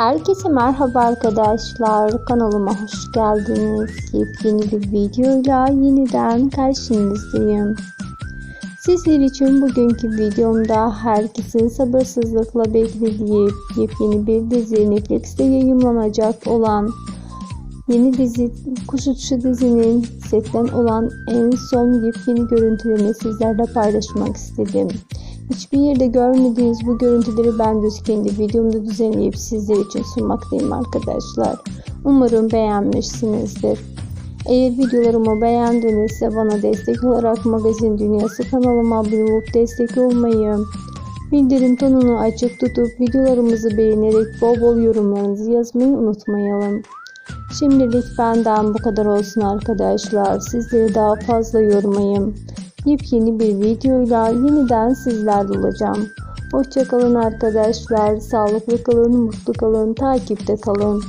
Herkese merhaba arkadaşlar. Kanalıma hoş geldiniz. Yepyeni bir videoyla yeniden karşınızdayım. Sizler için bugünkü videomda herkesin sabırsızlıkla beklediği yepyeni bir dizi Netflix'te yayınlanacak olan yeni dizi Kuş Uçuşu dizinin setten olan en son yepyeni görüntülerini sizlerle paylaşmak istedim. Hiçbir yerde görmediğiniz bu görüntüleri ben de kendi videomda düzenleyip sizler için sunmaktayım arkadaşlar. Umarım beğenmişsinizdir. Eğer videolarımı beğendinizse bana destek olarak Magazin Dünyası kanalıma abone olup destek olmayı, bildirim tonunu açık tutup videolarımızı beğenerek bol bol yorumlarınızı yazmayı unutmayalım. Şimdilik benden bu kadar olsun arkadaşlar. Sizleri daha fazla yormayayım. Yepyeni bir videoyla yeniden sizlerle olacağım. Hoşçakalın arkadaşlar. Sağlıklı kalın, mutlu kalın, takipte kalın.